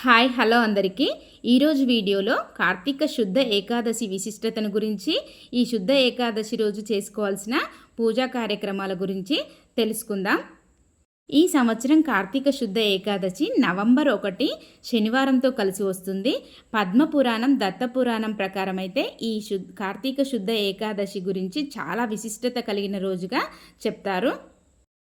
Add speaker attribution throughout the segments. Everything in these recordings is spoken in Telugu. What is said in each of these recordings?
Speaker 1: హాయ్ హలో అందరికీ. ఈరోజు వీడియోలో కార్తీక శుద్ధ ఏకాదశి విశిష్టతను గురించి ఈ శుద్ధ ఏకాదశి రోజు చేసుకోవాల్సిన పూజా కార్యక్రమాల గురించి తెలుసుకుందాం. ఈ సంవత్సరం కార్తీక శుద్ధ ఏకాదశి నవంబర్ ఒకటి శనివారంతో కలిసి వస్తుంది. పద్మపురాణం దత్తపురాణం ప్రకారం అయితే ఈ శు కార్తీక శుద్ధ ఏకాదశి గురించి చాలా విశిష్టత కలిగిన రోజుగా చెప్తారు.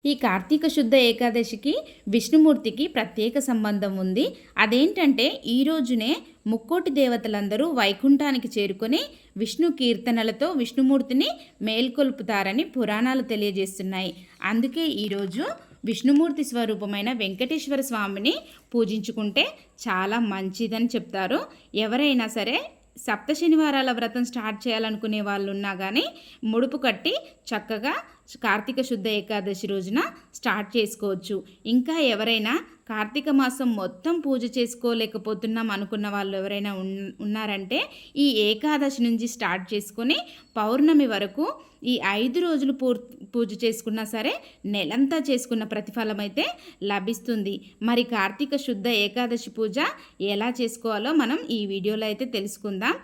Speaker 1: ఈ కార్తీక శుద్ధ ఏకాదశికి విష్ణుమూర్తికి ప్రత్యేక సంబంధం ఉంది. అదేంటంటే ఈ రోజునే ముక్కోటి దేవతలందరూ వైకుంఠానికి చేరుకొని విష్ణు కీర్తనలతో విష్ణుమూర్తిని మేల్కొల్పుతారని పురాణాలు తెలియజేస్తున్నాయి. అందుకే ఈరోజు విష్ణుమూర్తి స్వరూపమైన వెంకటేశ్వర స్వామిని పూజించుకుంటే చాలా మంచిదని చెప్తారు. ఎవరైనా సరే సప్త శనివారాల వ్రతం స్టార్ట్ చేయాలనుకునే వాళ్ళు ఉన్నా కానీ ముడుపు కట్టి చక్కగా కార్తీక శుద్ధ ఏకాదశి రోజున స్టార్ట్ చేసుకోవచ్చు. ఇంకా ఎవరైనా కార్తీక మాసం మొత్తం పూజ చేసుకోలేకపోతున్నాం అనుకున్న వాళ్ళు ఎవరైనా ఉన్నారంటే ఈ ఏకాదశి నుంచి స్టార్ట్ చేసుకొని పౌర్ణమి వరకు ఈ ఐదు రోజులు పూర్ పూజ చేసుకున్నా సరే నెలంతా చేసుకున్న ప్రతిఫలం అయితే లభిస్తుంది. మరి కార్తీక శుద్ధ ఏకాదశి పూజ ఎలా చేసుకోవాలో మనం ఈ వీడియోలో అయితే తెలుసుకుందాం.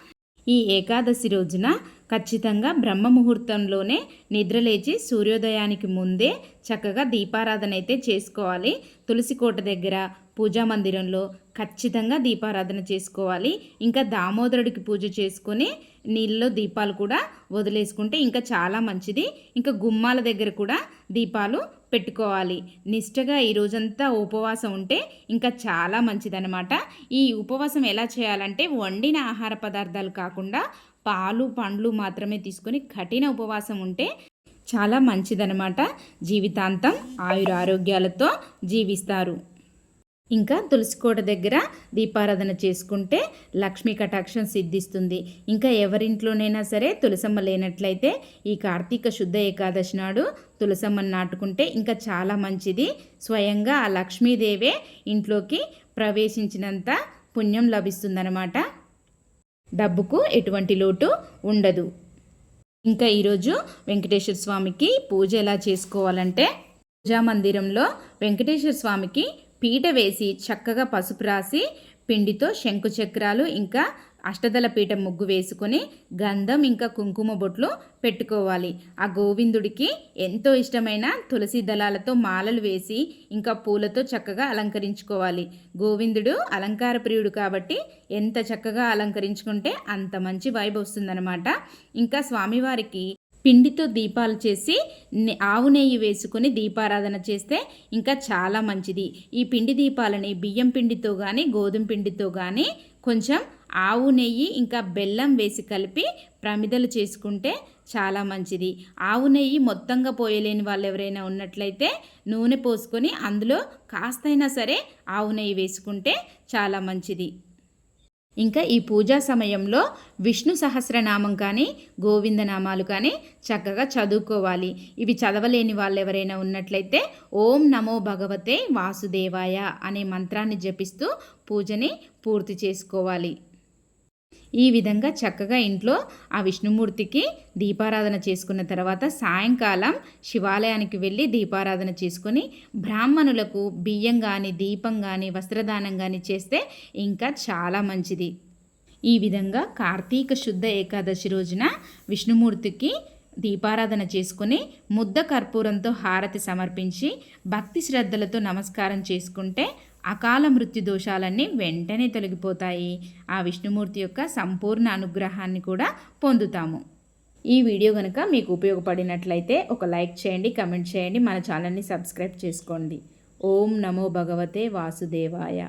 Speaker 1: ఈ ఏకాదశి రోజున ఖచ్చితంగా బ్రహ్మ ముహూర్తంలోనే నిద్రలేచి సూర్యోదయానికి ముందే చక్కగా దీపారాధన అయితే చేసుకోవాలి. తులసి కోట దగ్గర పూజా మందిరంలో ఖచ్చితంగా దీపారాధన చేసుకోవాలి. ఇంకా దామోదరుడికి పూజ చేసుకొని నీళ్ళలో దీపాలు కూడా వదిలేసుకుంటే ఇంకా చాలా మంచిది. ఇంకా గుమ్మాల దగ్గర కూడా దీపాలు పెట్టుకోవాలి. నిష్టగా ఈ రోజంతా ఉపవాసం ఉంటే ఇంకా చాలా మంచిదనమాట ఈ ఉపవాసం ఎలా చేయాలంటే వండిన ఆహార పదార్థాలు కాకుండా పాలు పండ్లు మాత్రమే తీసుకొని కఠిన ఉపవాసం ఉంటే చాలా మంచిదనమాట జీవితాంతం ఆయుర ఆరోగ్యాలతో జీవిస్తారు. ఇంకా తులసికోట దగ్గర దీపారాధన చేసుకుంటే లక్ష్మీ కటాక్షం సిద్ధిస్తుంది. ఇంకా ఎవరింట్లోనైనా సరే తులసమ్మ లేనట్లయితే ఈ కార్తీక శుద్ధ ఏకాదశి నాడు తులసమ్మని నాటుకుంటే ఇంకా చాలా మంచిది. స్వయంగా ఆ లక్ష్మీదేవే ఇంట్లోకి ప్రవేశించినంత పుణ్యం లభిస్తుందన్నమాట. డబ్బుకు ఎటువంటి లోటు ఉండదు. ఇంకా ఈరోజు వెంకటేశ్వర స్వామికి పూజ ఎలా చేసుకోవాలంటే పూజా మందిరంలో వెంకటేశ్వర స్వామికి పీట వేసి చక్కగా పసుపు రాసి పిండితో శంకు చక్రాలు ఇంకా అష్టదల పీట ముగ్గు వేసుకొని గంధం ఇంకా కుంకుమ బొట్లు పెట్టుకోవాలి. ఆ గోవిందుడికి ఎంతో ఇష్టమైన తులసి దళాలతో మాలలు వేసి ఇంకా పూలతో చక్కగా అలంకరించుకోవాలి. గోవిందుడు అలంకార ప్రియుడు కాబట్టి ఎంత చక్కగా అలంకరించుకుంటే అంత మంచి వైబ్ వస్తుందన్నమాట. ఇంకా స్వామివారికి పిండితో దీపాలు చేసి ఆవు నెయ్యి వేసుకొని దీపారాధన చేస్తే ఇంకా చాలా మంచిది. ఈ పిండి దీపాలని బియ్యం పిండితో కానీ గోధుమ పిండితో కానీ కొంచెం ఆవు నెయ్యి ఇంకా బెల్లం వేసి కలిపి ప్రమిదలు చేసుకుంటే చాలా మంచిది. ఆవు నెయ్యి మొత్తంగా పోయలేని వాళ్ళు ఎవరైనా ఉన్నట్లయితే నూనె పోసుకొని అందులో కాస్తైనా సరే ఆవు నెయ్యి వేసుకుంటే చాలా మంచిది. ఇంకా ఈ పూజా సమయంలో విష్ణు సహస్రనామం కానీ గోవిందనామాలు కానీ చక్కగా చదువుకోవాలి. ఇవి చదవలేని వాళ్ళు ఎవరైనా ఉన్నట్లయితే ఓం నమో భగవతే వాసుదేవాయ అనే మంత్రాన్ని జపిస్తూ పూజని పూర్తి చేసుకోవాలి. ఈ విధంగా చక్కగా ఇంట్లో ఆ విష్ణుమూర్తికి దీపారాధన చేసుకున్న తర్వాత సాయంకాలం శివాలయానికి వెళ్ళి దీపారాధన చేసుకొని బ్రాహ్మణులకు బియ్యం కానీ దీపం కానీ వస్త్రదానం కానీ చేస్తే ఇంకా చాలా మంచిది. ఈ విధంగా కార్తీక శుద్ధ ఏకాదశి రోజున విష్ణుమూర్తికి దీపారాధన చేసుకుని ముద్ద కర్పూరంతో హారతి సమర్పించి భక్తి శ్రద్ధలతో నమస్కారం చేసుకుంటే అకాల మృత్యు దోషాలన్నీ వెంటనే తొలగిపోతాయి. ఆ విష్ణుమూర్తి యొక్క సంపూర్ణ అనుగ్రహాన్ని కూడా పొందుతాము. ఈ వీడియో కనుక మీకు ఉపయోగపడినట్లయితే ఒక లైక్ చేయండి కమెంట్ చేయండి మన ఛానల్ని సబ్స్క్రైబ్ చేసుకోండి. ఓం నమో భగవతే వాసుదేవాయ.